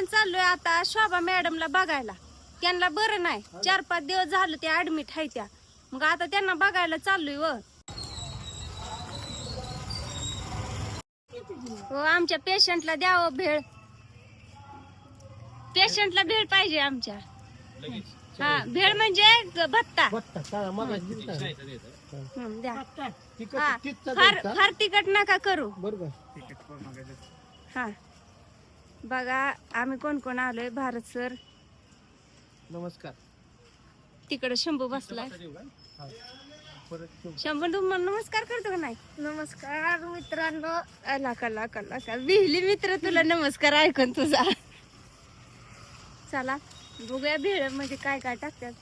आपण चाललोय आता शोभा मॅडमला बघायला. त्यांना बरं नाही. चार पाच दिवस झालं ते ऍडमिट आहे त्या. मग आता त्यांना बघायला चाललोय व. हो आमच्या पेशंटला द्यावं भेळ. पेशंटला भेळ पाहिजे आमच्या. हा भेळ म्हणजे ग- भत्ता हं, द्या. हा फार हा? फार तिकट नका करू. बरोबर. हा. बघा आम्ही कोण कोण आलोय? भारत सर. नमस्कार. तिकडे शंभू बसलाय. शंभू तुम्हाला नमस्कार करतो का नाही? नमस्कार मित्रांनो. लाका लाका लाका बिहली मित्र तुला नमस्कार ऐकून तुझा. चला बघूया भेळ म्हणजे काय काय टाकतात.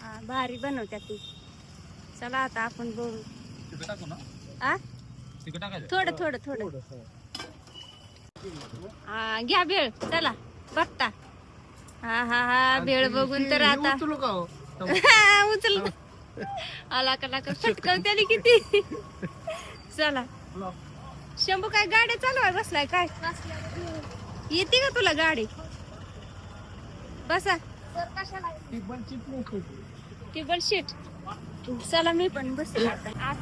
हा, भारी बनवत्यात ती. चला आता आपण बघू. आ? थोडं थोडं थोडं. थोडं, हा. घ्या भेळ. चला बघता. हा हा हा भेळ बघून तर आता उचलू हो? उचल. आला का लाका फटकन त्याने किती? चला. शंभू काय गाड्या चालवाय बसलाय काय? येते का तुला गाडी? बसा. Table sheet. चला मी पण बसले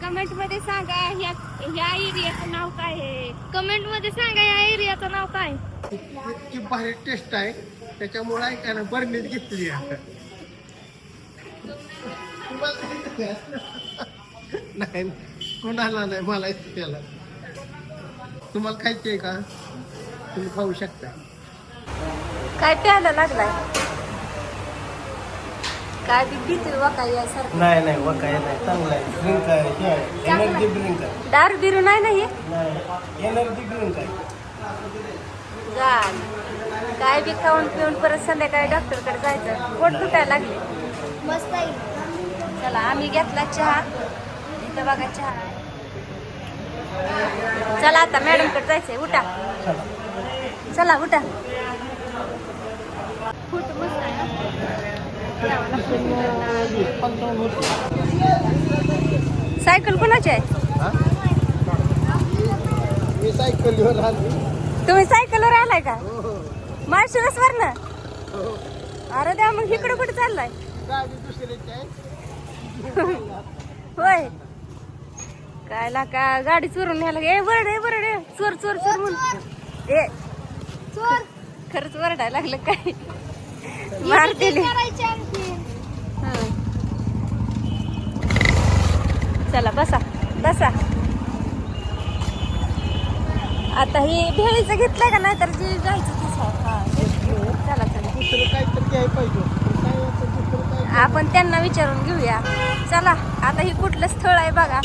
कमेंटमध्ये सांगा ह्या ह्या एरियाचं नाव काय आहे? कमेंटमध्ये सांगा या एरियाचं नाव काय? इतकी भारी टेस्ट आहे. त्याच्यामुळे आहे ना बरणीत घेतली आहे. नाही कोणाला नाही मला त्याला. तुम्हाला खायची आहे का? तुम्ही खाऊ शकता. काय प्यायला लागलाय? काय बी भीती काय यासारखं? नाही नाही व काय नाही. चांगलं आहे. ड्रिंक आहे हे आहे. एनर्जी ड्रिंक आहे. दारू बिरू नाही ना हे? नाही एनर्जी ड्रिंक आहे. काय बी खाऊन पिऊन परत संध्याकाळी डॉक्टरकडे जायचं. पोट दुखायला लागले. मस्त आहे. चला आम्ही घेतला चहा. इथं बघा चहा. आहे. चला आता मॅडमकडे जायचंय. उठा. चला. उठा. फूट मस्त आहे ना. सायकल कोणाची आहे? मी सायकलीवर आलो तुम्ही सायकलवर आलाय का? हो मार्शलस वर ना? हो. अरे द्या मग इकडे कुठे चाललाय? होय. काय का गाडी चोरून न्यायला ए बरड ए बरड ए. चोर चोर चोर म्हणून. ए. चोर. खरंच वरडायला लागलं काय? दिली. हं. चला बसा बसा. आता ही भेळीचं घेतलंय का? नाही तर जे जायचं. हा. चला चला. दुसरं काहीतरी घ्यायला पाहिजे. आपण त्यांना विचारून घेऊया. चला आता ही कुठलं स्थळ आहे बघा.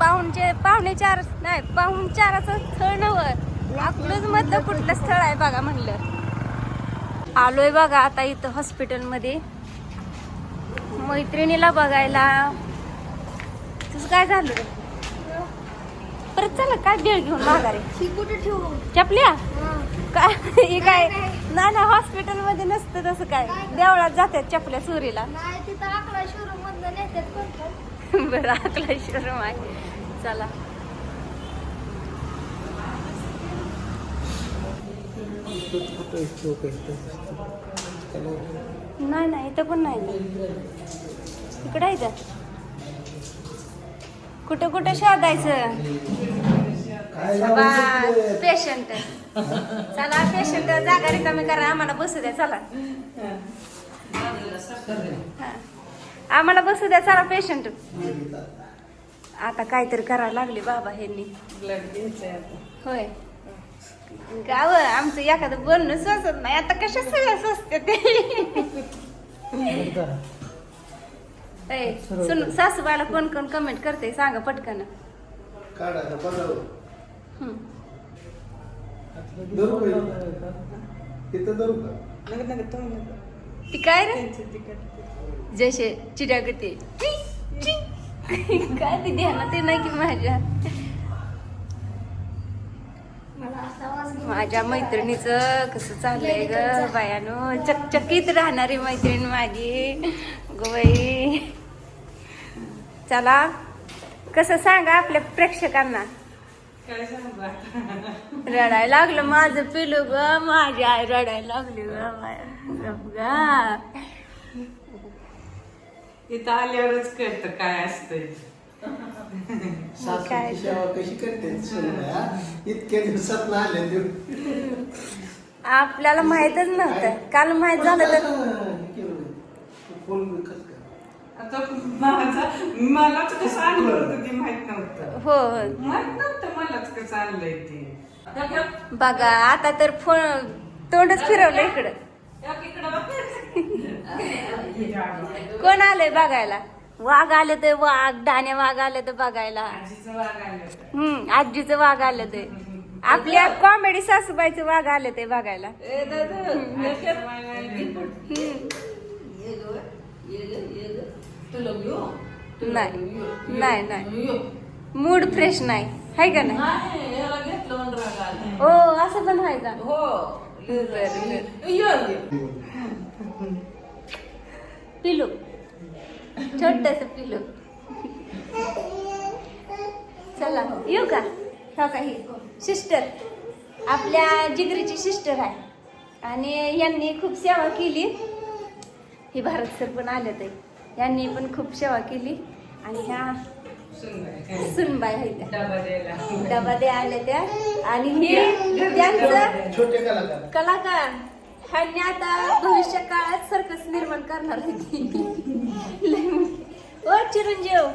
पाहुणचे पाहुणे चार नाही पाहुण चाराचं स्थळ नव्हतं आपलंच मधलं कुठलं स्थळ आहे बघा म्हणलं. आलोय बघा आता इथं हॉस्पिटलमध्ये. मैत्रिणीला बघायला. तुझं काय झालं? रे परत चला काय बेळ घेऊन माघारे? कुठे ठेवू चपल्या? काय हे काय? नाही ना हॉस्पिटलमध्ये नसतं तसं काय. देवळात जातात चपल्या कोण बरं आकला शोरूम आहे. चला कुठं चोक आहे हॅलो नाही नाही इथं पण नाही. इकडं आहे कुठं कुठं शोधायचं? पेशंट चला पेशंट जागा रिकामी करा. आम्हाला बसू द्या चला. हा. आम्हाला बसू द्या चला पेशंट आता काहीतरी करायला लागले बाबा ह्यांनी. होय. गाव आमचं एखादं बोलणं स्वसत नाही. आता कशा सगळ्या स्वस्त ते? ए, सुन सासूबाईला कोण कोण कमेंट करते. सांगा पटकन. हं. ती काय रे? जसे चिड्यागते काय ती ध्यानात ते नाही की माझ्या? माझ्या मैत्रिणीचं कसं चाललंय ग? बायानो चकचकीत राहणारी मैत्रीण माझी. ग बाई. चला कसं सांगा आपल्या प्रेक्षकांना? रडायला लागलं माझं पिलू ग माझी आई रडायला लागली ग. इथं आल्यावरच कळतं काय असतंय. सासूची सेवा कशी करते सुनबाई? इतक्या दिवसात ना आले आपल्याला माहितच नव्हतं. काल माहीत झालं तर. फोन कसं काय? आता माझा मलाच कसं आणलं होतं ते माहीत नव्हतं. हो. हो माहीत नव्हतं मलाच कसं आणलंय ते. बघा आता तर फोन तोंडच फिरवलं इकडं. कोण आलंय बघायला? वाघ आले ते वाघ डाण्या वाघ आले तर बघायला. आजीचं वाघ आलं होतं. हम्म आजीचं वाघ आलं ते. आपल्या कॉमेडी सासूबाईचं वाघ आलं ते बघायला. नाही. नाही नाही. मूड फ्रेश नाही. हाय का नाही? हो असं पण आहे का? बरं. पिलू. छोटस पिलू. चला येऊ का? हो का ही? सिस्टर आपल्या जिगरीची सिस्टर आहे. आणि यांनी खूप सेवा केली. ही भारत सर पण आले ते. यांनी पण खूप सेवा केली. आणि ह्या सुनबाई आहेत त्या. डबा द्या आल्या त्या. आणि ही त्यांचं कलाकार. आणि आता भविष्य काळात सर्कस निर्माण करणार ओ चिरंजीव.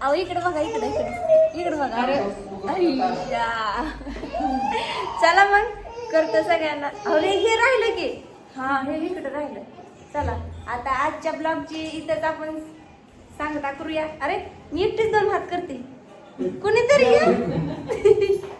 अहो इकडे बघा इकडे इकडे. इकडे बघा. अरे. चला मग. करतो सगळ्यांना. अरे हे राहिलं की. हा हे इकडे राहिलं. चला. आता आजच्या ब्लॉगची इथंच आपण सांगता करूया. अरे मी एकटीच दोन हात करते. कोणीतरी या?